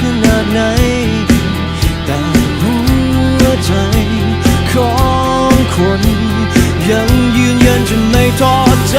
ขนาดไหน แต่หัวใจของคน ยังยืนยันจะไม่ท้อใจ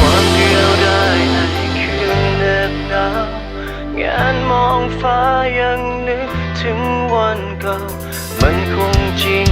ความเดียวด้ใคืนเหน็หนาวงานมองฟ้ายังนึกถึงวันเก่า mình không chính